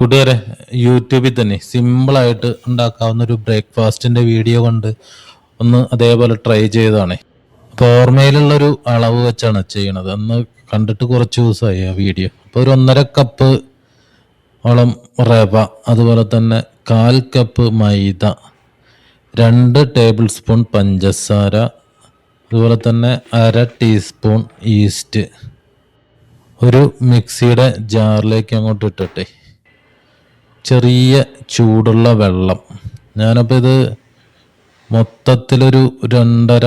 കൂട്ടുകാരെ യൂട്യൂബിൽ തന്നെ സിമ്പിളായിട്ട് ഉണ്ടാക്കാവുന്ന ഒരു ബ്രേക്ക്ഫാസ്റ്റിന്റെ വീഡിയോ കൊണ്ട് ഒന്ന് അതേപോലെ ട്രൈ ചെയ്തതാണ്. അപ്പോൾ ഓർമ്മയിലുള്ളൊരു അളവ് വെച്ചാണ് ചെയ്യണത്. അന്ന് കണ്ടിട്ട് കുറച്ച് ദിവസമായി ആ വീഡിയോ അപ്പോൾ ഒരു ഒന്നര കപ്പ് ഓളം റവ അതുപോലെ തന്നെ കാൽ കപ്പ് മൈദ രണ്ട് ടേബിൾ സ്പൂൺ പഞ്ചസാര അതുപോലെ തന്നെ അര ടീസ്പൂൺ ഈസ്റ്റ് ഒരു മിക്സിയുടെ ജാറിലേക്ക് അങ്ങോട്ട് ഇട്ടിട്ടെ ചെറിയ ചൂടുള്ള വെള്ളം. ഞാനപ്പോൾ ഇത് മൊത്തത്തിലൊരു രണ്ടര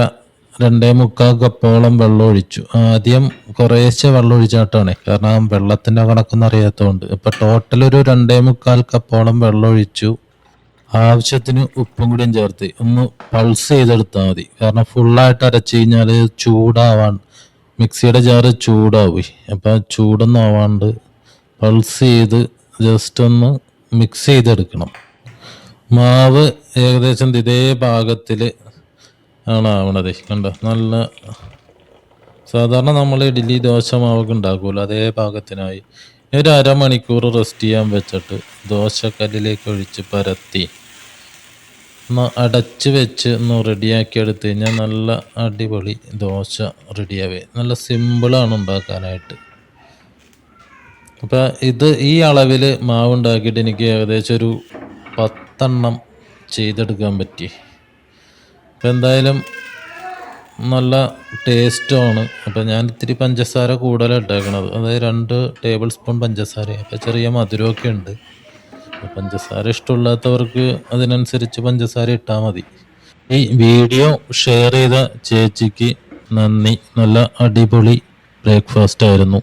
രണ്ടേ മുക്കാൽ കപ്പോളം വെള്ളം ഒഴിച്ചു. ആദ്യം കുറേശ്ശെ വെള്ളം ഒഴിച്ചാട്ടാണ്. കാരണം വെള്ളത്തിന്റെ കണക്കൊന്നും അറിയാത്തതുകൊണ്ട് ഇപ്പം ടോട്ടൽ ഒരു രണ്ടേ മുക്കാൽ കപ്പോളം വെള്ളം ഒഴിച്ചു. ആവശ്യത്തിന് ഉപ്പും കൂടിയും ചേർത്ത് ഒന്ന് പൾസ് ചെയ്തെടുത്താൽ മതി. കാരണം ഫുള്ളായിട്ട് അരച്ച് കഴിഞ്ഞാൽ ചൂടാവാൻ മിക്സിയുടെ ജാറ് ചൂടാവും അപ്പം ചൂടൊന്നും ആവാണ്ട് പൾസ് ചെയ്ത് ജസ്റ്റ് ഒന്ന് മിക്സ് ചെയ്തെടുക്കണം. മാവ് ഏകദേശം ഇതേ ഭാഗത്തിൽ ആണ് ആവണത്. കണ്ടോ? നല്ല സാധാരണ നമ്മൾ ഇഡ്ഡലി ദോശ മാവൊക്കെ ഉണ്ടാക്കുമല്ലോ. അതേ ഭാഗത്തിനായി ഒരു അരമണിക്കൂർ റെസ്റ്റ് ചെയ്യാൻ വെച്ചിട്ട് ദോശക്കല്ലിലേക്ക് ഒഴിച്ച് പരത്തി അടച്ച് വെച്ച് ഒന്ന് റെഡിയാക്കി എടുത്തു കഴിഞ്ഞാൽ നല്ല അടിപൊളി ദോശ റെഡിയാവേ നല്ല സിമ്പിളാണ് ഉണ്ടാക്കാനായിട്ട്. അപ്പം ഇത് ഈ അളവിൽ മാവ് ഉണ്ടാക്കിയിട്ട് എനിക്ക് ഏകദേശം ഒരു പത്തെണ്ണം ചെയ്തെടുക്കാൻ പറ്റി. അപ്പം എന്തായാലും നല്ല ടേസ്റ്റുമാണ് അപ്പം ഞാൻ ഇത്തിരി പഞ്ചസാര കൂടുതലാണ് ഇട്ടേക്കണത് അതായത് രണ്ട് ടേബിൾ സ്പൂൺ പഞ്ചസാര. അപ്പം ചെറിയ മധുരമൊക്കെ ഉണ്ട്. പഞ്ചസാര ഇഷ്ടമില്ലാത്തവർക്ക് അതിനനുസരിച്ച് പഞ്ചസാര ഇട്ടാൽ മതി. ഈ വീഡിയോ ഷെയർ ചെയ്ത ചേച്ചിക്ക് നന്ദി. നല്ല അടിപൊളി ബ്രേക്ക്ഫാസ്റ്റ് ആയിരുന്നു.